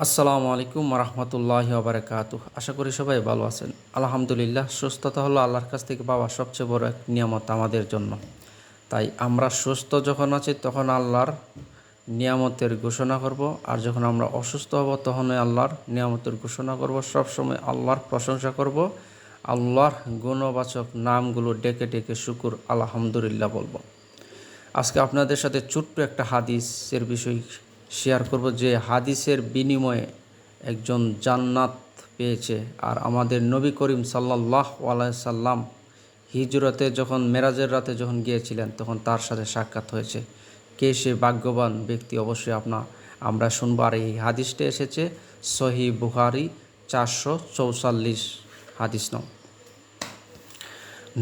আসসালামু আলাইকুম রহমতুল্লাহ বারকাত আশা করি সবাই ভালো আছেন। আলহামদুলিল্লাহ, সুস্থতা হলো আল্লাহর কাছ থেকে পাওয়া সবচেয়ে বড় এক নিয়ামত আমাদের জন্য। তাই আমরা সুস্থ যখন আছি, তখন আল্লাহর নিয়ামতের ঘোষণা করব। আর যখন আমরা অসুস্থ হব, তখনই আল্লাহর নিয়ামতের ঘোষণা করব। সবসময় আল্লাহর প্রশংসা করব। আল্লাহর গুণবাচক নামগুলো ডেকে ডেকে শুকুর, আলহামদুলিল্লাহ বলব। আজকে আপনাদের সাথে ছোট্ট একটা হাদিসের বিষয় শেয়ার করব যে হাদিসের বিনিময়ে একজন জান্নাত পেয়েছে। আর আমাদের নবী করিম সাল্লাহ সাল্লাম হিজরতে যখন, মেরাজের রাতে যখন গিয়েছিলেন, তখন তার সাথে সাক্ষাৎ হয়েছে। কে সে ভাগ্যবান ব্যক্তি অবশ্যই আপনা, আমরা শুনব। আর এই হাদিসটা এসেছে সহি বুহারি চারশো চৌচল্লিশ হাদিস নং।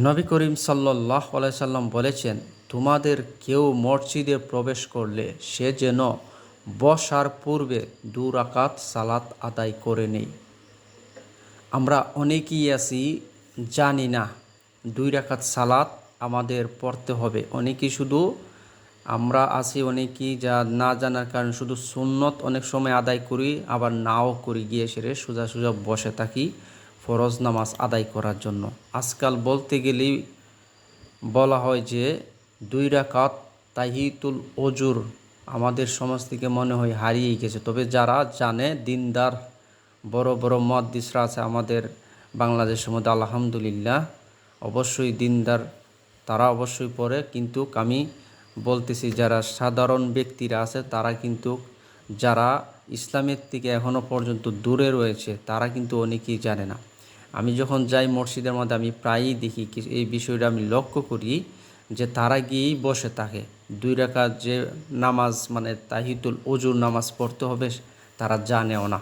নবী করিম সাল্লাহ সাল্লাম বলেছেন, তোমাদের কেউ মসজিদে প্রবেশ করলে সে যেন বসার পূর্বে দু রাকাত সালাত আদায় করে নেই। আমরা অনেকেই আছি, জানি না, দুই রাকাত সালাত আমাদের পড়তে হবে। অনেকেই শুধু, আমরা আছি অনেকেই যা না জানার কারণে শুধু সুন্নত অনেক সময় আদায় করি, আবার নাও করি গিয়ে সেরে সোজা সোজা বসে থাকি ফরজ নামাজ আদায় করার জন্য। আজকাল বলতে গেলেই বলা হয় যে, দুই রাকাত তাহিতুল অজুর আমাদের সমাজ থেকে মনে হয় হারিয়েই গেছে। তবে যারা জানে, দিনদার, বড় বড় মত দিসরা আছে আমাদের বাংলাদেশের মধ্যে, আলহামদুলিল্লাহ, অবশ্যই দিনদার তারা অবশ্যই পড়ে। কিন্তু আমি বলতেছি, যারা সাধারণ ব্যক্তিরা আছে, তারা কিন্তু, যারা ইসলামের থেকে এখনও পর্যন্ত দূরে রয়েছে, তারা কিন্তু অনেকেই জানে না। আমি যখন যাই মসজিদের মধ্যে, আমি প্রায়ই দেখি, এই বিষয়টা আমি লক্ষ্য করি যে তারা গিয়েই বসে থাকে। দুই রাকাত যে নামাজ মানে তাহিদুল অজুর নামাজ পড়তে হবে, তারা জানেও না।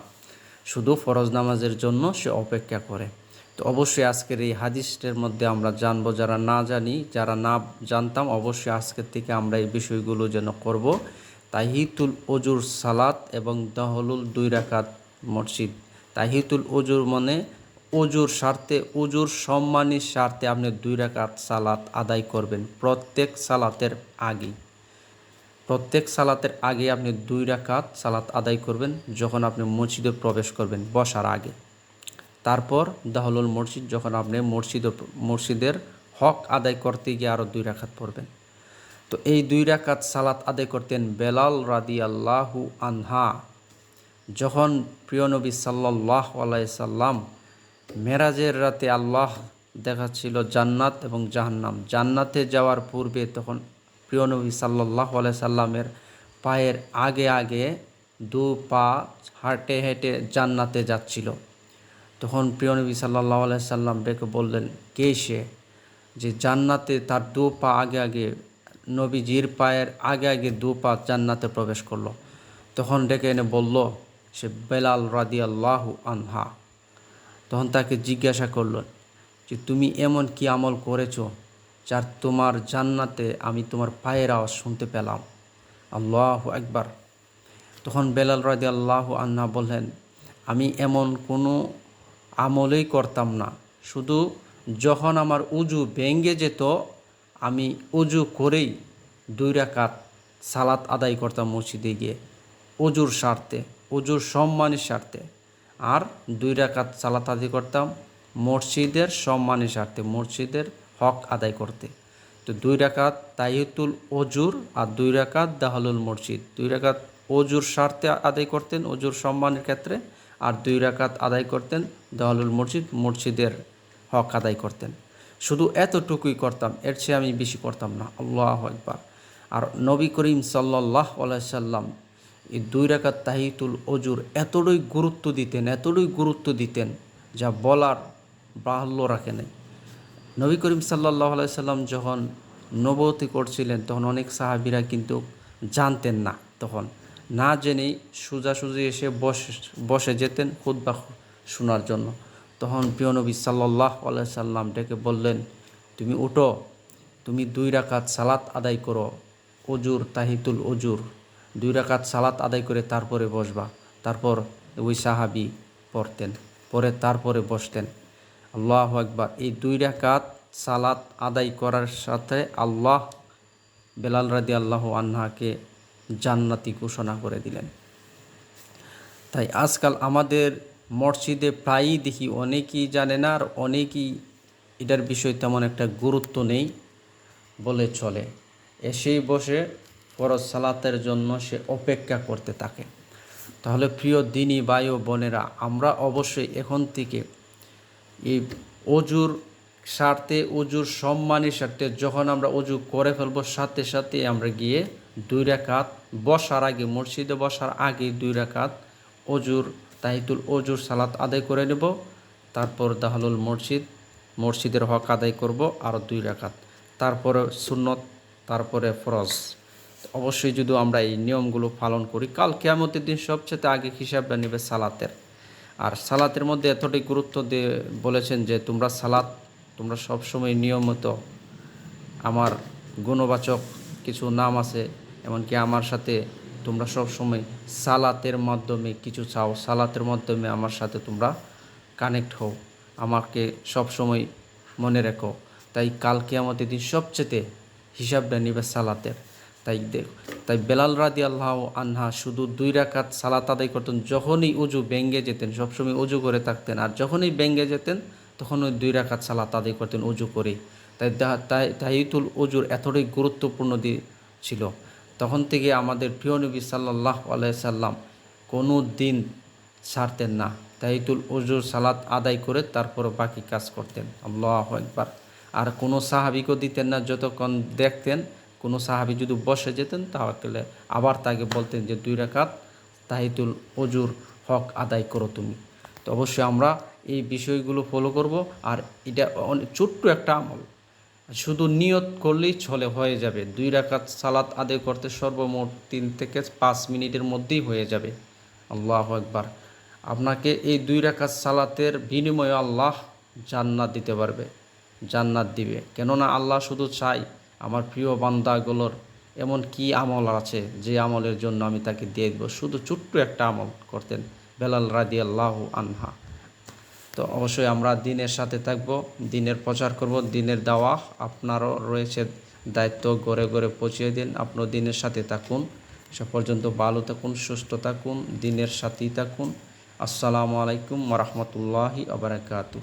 শুধু ফরজ নামাজের জন্য সে অপেক্ষা করে। তো অবশ্যই আজকের এই হাদিসের মধ্যে আমরা জানব, যারা না জানি, যারা না জানতাম, অবশ্যই আজকের থেকে আমরা এই বিষয়গুলো যেন করব। তাহিতুল অজুর সালাত এবং দহলুল দুই রাকাত মসজিদ। তাহিতুল অজুর মানে অজুর স্বার্থে অজুর সম্মানের স্বার্থে আপনি দুই রাকাত সালাত আদায় করবেন প্রত্যেক সালাতের আগে প্রত্যেক সালাতের আগে আপনি দুই রাকাত সালাত আদায় করবেন যখন আপনি মসজিদে প্রবেশ করবেন বসার আগে। তারপর দাহলুল মসজিদ যখন আপনি মসজিদ, মসজিদের হক আদায় করতে গিয়ে আরও দুই রাখাত পড়বেন। তো এই দুই রাকাত সালাত আদায় করতেন বেলাল রাদি আল্লাহু আনহা। যখন প্রিয় নবী সাল্লাহ আলাইসাল্লাম মেরাজের রাতে আল্লাহ দেখাচ্ছিল জান্নাত এবং জাহান্নাম। জান্নাতে যাওয়ার পূর্বে তখন প্রিয় নবী সাল্লাহ সাল্লামের পায়ের আগে আগে দু পা হাঁটে হেঁটে জান্নাতে যাচ্ছিল। তখন প্রিয় নবী সাল্লাহ সাল্লাম ডেকে বললেন, কে সে যে জান্নাতে তার দু পা আগে আগে নবীজির পায়ের আগে আগে দু পা জান্নাতে প্রবেশ করল? তখন ডেকে এনে বলল, সে বেলাল রাদি আল্লাহ আনহা। তখন তাকে জিজ্ঞাসা করলেন যে, তুমি এমন কি আমল করেছ যার তোমার জান্নাতে আমি তোমার পায়ের আওয়াজ শুনতে পেলাম? আল্লাহ একবার তখন বেলাল রাজি আল্লাহ আন্না বললেন, আমি এমন কোনো আমলেই করতাম না। শুধু যখন আমার উজু ভেঙ্গে যেত, আমি উজু করেই দুই রাকাত সালাত আদায় করতাম মসজিদে গিয়ে। অজুর স্বার্থে অজুর সম্মানের স্বার্থে। আর দুই রাকাত সালাত আদি করতাম মসজিদের সম্মানের স্বার্থে, মসজিদের হক আদায় করতে। তো দুই রাকাত তাইতুল অজুর আর দুই রাকাত দাহলুল মসজিদ। দুই রাকাত অজুর স্বার্থে আদায় করতেন অজুর সম্মানের ক্ষেত্রে, আর দুই রাকাত আদায় করতেন দাহলুল মসজিদ, মসজিদের হক আদায় করতেন। শুধু এতটুকুই করতাম, এর চেয়ে আমি বেশি করতাম না। আল্লাহ একবার আর নবী করিম সাল্লাহ সাল্লাম এই দুই রাকাত তাহিতুল অজুর এতটাই গুরুত্ব দিতেন, এতটাই গুরুত্ব দিতেন যা বলার বাহুল্য রাখে নাই। নবী করিম সাল্লাহ সাল্লাম যখন নবতি করছিলেন, তখন অনেক সাহাবিরা কিন্তু জানতেন না তখন। না জেনেই সোজাসুজি এসে বসে বসে যেতেন খুদ্া শোনার জন্য। তখন প্রিয় নবী সাল্লাহ সাল্লাম ডেকে বললেন, তুমি উঠো, তুমি দুই রাকাত সালাত আদায় করো অজুর তাহিতুল অজুর দুই রাকাত সালাত আদায় করে তারপরে বসবা। তারপর ওই সাহাবি পড়তেন, পরে তারপরে বসতেন। আল্লাহ একবার এই দুই রাকাত সালাত আদায় করার সাথে আল্লাহ বেলাল রাদি আল্লাহ আন্নাকে জান্নাতি ঘোষণা করে দিলেন। তাই আজকাল আমাদের মসজিদে প্রায়ই দেখি অনেকেই জানে না আর অনেকেই এটার বিষয়ে তেমন একটা গুরুত্ব নেই বলে চলে। এসেই বসে ফরজ সালাতের জন্য সে অপেক্ষা করতে থাকে। তাহলে প্রিয় দিনী ও বোনেরা, আমরা অবশ্যই এখন থেকে এই অজুর স্বার্থে, অজুর সম্মানের স্বার্থে যখন আমরা অজু করে ফেলব, সাথে সাথে আমরা গিয়ে দুই রাকাত বসার আগে, মসজিদে বসার আগে দুই রাকাত অজুর, তাহিতুল অজুর সালাত আদায় করে নেব। তারপর দাহলুল মসজিদ, মসজিদের হক আদায় করব আর দুই রাকাত। তারপরে সুন্নত, তারপরে ফরজ। অবশ্যই যদি আমরা এই নিয়মগুলো পালন করি, কাল কেয়ামতের দিন সবচেয়ে আগে হিসাবটা নেবে সালাতের। আর সালাতের মধ্যে এতটাই গুরুত্ব দিয়ে বলেছেন যে তোমরা সালাত, তোমরা সবসময় নিয়মিত আমার গুণবাচক কিছু নাম আছে, এমনকি আমার সাথে তোমরা সবসময় সালাতের মাধ্যমে কিছু চাও, সালাতের মাধ্যমে আমার সাথে তোমরা কানেক্ট হও। আমাকে সবসময় মনে রেখো। তাই কালকে আমাদের দিন সবচেয়ে হিসাবটা নিবে সালাতের। তাই দেখ, তাই বেলাল রাদি আল্লাহ আনহা শুধু দুই রাকাত সালাত আদায় করতেন, যখনই উজু ব্যঙ্গে যেতেন, সবসময় উজু করে থাকতেন। আর যখনই ব্যঙ্গে যেতেন, তখন ওই দুই রাকাত সালাত আদায় করতেন উজু করে তাই তাই তাহিতুল উজুর এতটাই গুরুত্বপূর্ণ ছিল। তখন থেকে আমাদের প্রিয় নবী সাল্লাহ আলাইসাল্লাম কোনো দিন ছাড়তেন না। তাহিতুল উজুর সালাত আদায় করে তারপর বাকি কাজ করতেন। আল্লাহ একবার আর কোনো সাহাবিকেও দিতেন না, যতক্ষণ দেখতেন কোনো সাহাবি যদি বসে যেতেন, তাহলে আবার তাকে বলতেন যে, দুই রাকাত তাহিতুল অজুর হক আদায় করো তুমি। তো অবশ্যই আমরা এই বিষয়গুলো ফলো করব, আর এটা অনেক ছোট্ট একটা আমল। শুধু নিয়ত করলেই চলে, হয়ে যাবে। দুই রাকাত সালাত আদায় করতে সর্বমোট তিন থেকে পাঁচ মিনিটের মধ্যেই হয়ে যাবে। আল্লাহ একবার আপনাকে এই দুই রাকাত সালাতের বিনিময়ে আল্লাহ জান্নাত দিতে পারবে, জান্নাত দিবে। কেননা আল্লাহ শুধু চাই আমার প্রিয় বান্দাগুলোর এমন কি আমল আছে যে আমলের জন্য আমি তাকে দিয়ে দেবো? শুধু ছোট্ট একটা আমল করতেন বেলাল রাদি আল্লাহ আনহা। তো অবশ্যই আমরা দিনের সাথে থাকব, দিনের প্রচার করব, দিনের দাওয়া আপনারও রয়েছে দায়িত্ব গড়ে গড়ে পৌঁছিয়ে দিন। আপনার দিনের সাথে থাকুন, সে পর্যন্ত ভালো থাকুন, সুস্থ থাকুন, দিনের সাথেই থাকুন। আসসালামু আলাইকুম রহমতুল্লাহি আবরাকাতু